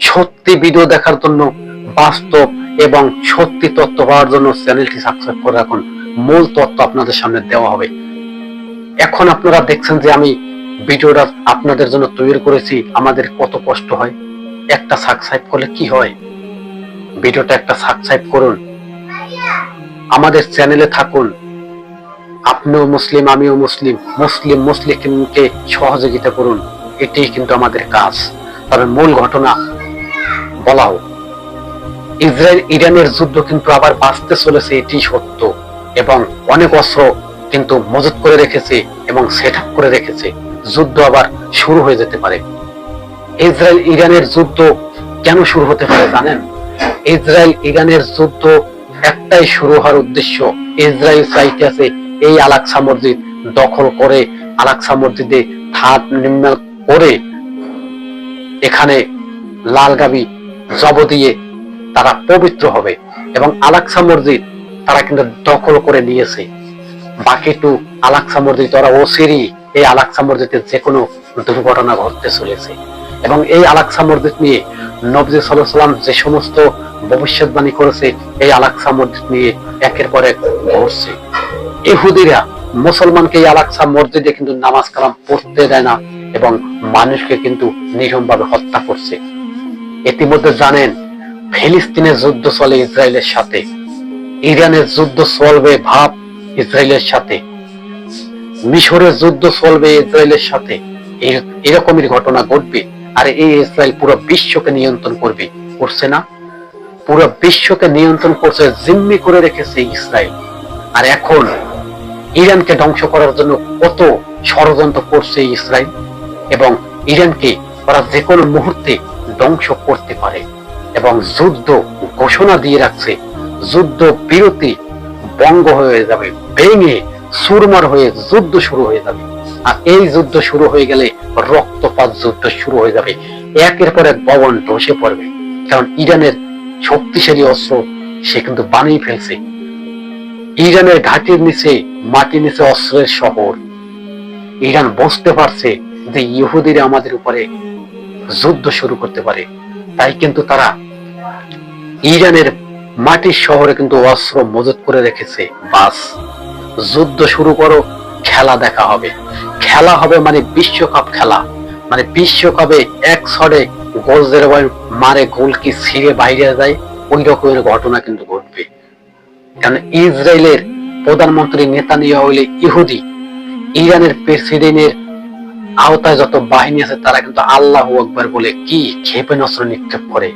সত্যি ভিডিও দেখার জন্য বাস্তব এবং সত্যি তথ্য পাওয়ার জন্য চ্যানেলটি সাবস্ক্রাইব করে রাখুন। মূল তথ্য আপনাদের সামনে দেওয়া হবে। এখন আপনারা দেখছেন যে আমি ভিডিওটা আপনাদের জন্য তৈরি করেছি। আমাদের কত কষ্ট হয়। একটা সাবস্ক্রাইব করলে কি হয়? ভিডিওটা একটা সাবস্ক্রাইব করুন। আমাদের চ্যানেলে থাকুন। আপনিও মুসলিম, আমিও মুসলিম। মুসলিম, মুসলিমকে সহযোগিতা করুন। এটাই কিন্তু আমাদের কাজ। তবে মূল ঘটনা বলা হোক। ইসরায়েল ইরানের যুদ্ধ কিন্তু আবার বাঁচতে চলেছে, এটি সত্য। এবং অনেক অস্ত্র কিন্তু মজুত করে রেখেছে এবং সেট করে রেখেছে। যুদ্ধ আবার শুরু হয়ে যেতে পারে। ইসরায়েল ইরানের যুদ্ধ কেন শুরু হতে পারে জানেন? ইসরায়েল ইরানের যুদ্ধ একটাই শুরু হওয়ার উদ্দেশ্য। ইসরায়েল চাইতে আছে এই আলাকসা মসজিদ দখল করে, আলাকসা মসজিদে ধাপ নির্মাণ করে এখানে লাল গাবি জব দিয়ে তারা পবিত্র হবে এবং আলাকসা মসজিদ তারা কিন্তু দখল করে নিয়েছে। বাকিটু আলাকসা মসজিদ, ওরা ওসিরি, এই আলাকসা মসজিদে যে কোনো দুর্ঘটনা ঘটতে চলেছে। এবং এই আলাকসা মসজিদ নিয়ে নবজি সাল্লাম যে সমস্ত ভবিষ্যৎবাণী করেছে, এই আলাকসা মসজিদ নিয়ে একের পর এক ঘটছে। ইহুদিরা, মুসলমানকে এই আলাকসা মসজিদে কিন্তু নামাজ কালাম পড়তে দেয় না। এবং মানুষকে কিন্তু নির্মম ভাবে হত্যা করছে। ইতিমধ্যে জানেন, ফিলিস্তিনের যুদ্ধ চলে ইসরায়েলের সাথে। ইরানের যুদ্ধ চলবে, ভাব, ইসরায়েলের সাথে। মিশরের যুদ্ধ চলবে, ইসরায়েলের সাথে। এর- এরকমই ঘটনা ঘটবে। আর এই ইসরায়েল পুরো বিশ্বকে নিয়ন্ত্রণ করবে। করছে না। পুরো বিশ্বকে নিয়ন্ত্রণ করছে, জিম্মি করে রেখেছে ইসরায়েল। আর এখন, ইরানকে ধ্বংস করার জন্য কত ষড়যন্ত্র করছে ইসরায়েল। এবং ইরানকে ওরা যে কোনো মুহূর্তে ধ্বংস করতে পারে এবং যুদ্ধ ঘোষণা দিয়ে রাখছে। যুদ্ধ বিরতি বঙ্গ হয়ে যাবে, ভেঙে সুরমার হয়ে যুদ্ধ শুরু হয়ে যাবে। আর এই যুদ্ধ শুরু হয়ে গেলে রক্তপাত যুদ্ধ শুরু হয়ে যাবে। একের পর এক ভবন ধসে পড়বে। কারণ ইরানের শক্তিশালী অস্ত্র সে কিন্তু বানিয়ে ফেলছে। ইরানের ঘাটির নিচে, মাটির নিচে অস্ত্রের শহর। ইরান বুঝতে পারছে যে ইহুদিরা আমাদের উপরে যুদ্ধ শুরু করতে পারে। তাই কিন্তু তারা ইরানের মাটির শহরে কিন্তু অস্ত্র মজুত করে রেখেছে। বাস, যুদ্ধ শুরু করো, খেলা দেখা হবে। খেলা হবে মানে বিশ্বকাপ খেলা। মানে বিশ্বকাপে এক ছড়ে গোল যেরকম মারে গোল কি ছিঁড়ে বাইরে যায় ওই রকমের ঘটনা কিন্তু ঘটবে। কারণ ইসরায়েলের প্রধানমন্ত্রী নেতানিয়া হইলে ইহুদি। ইরানের প্রেসিডেন্টের আওতায় যত বাহিনী আছে তারা কিন্তু আল্লাহ আকবার বলে কি ক্ষেপণাস্ত্র নিক্ষেপ করে।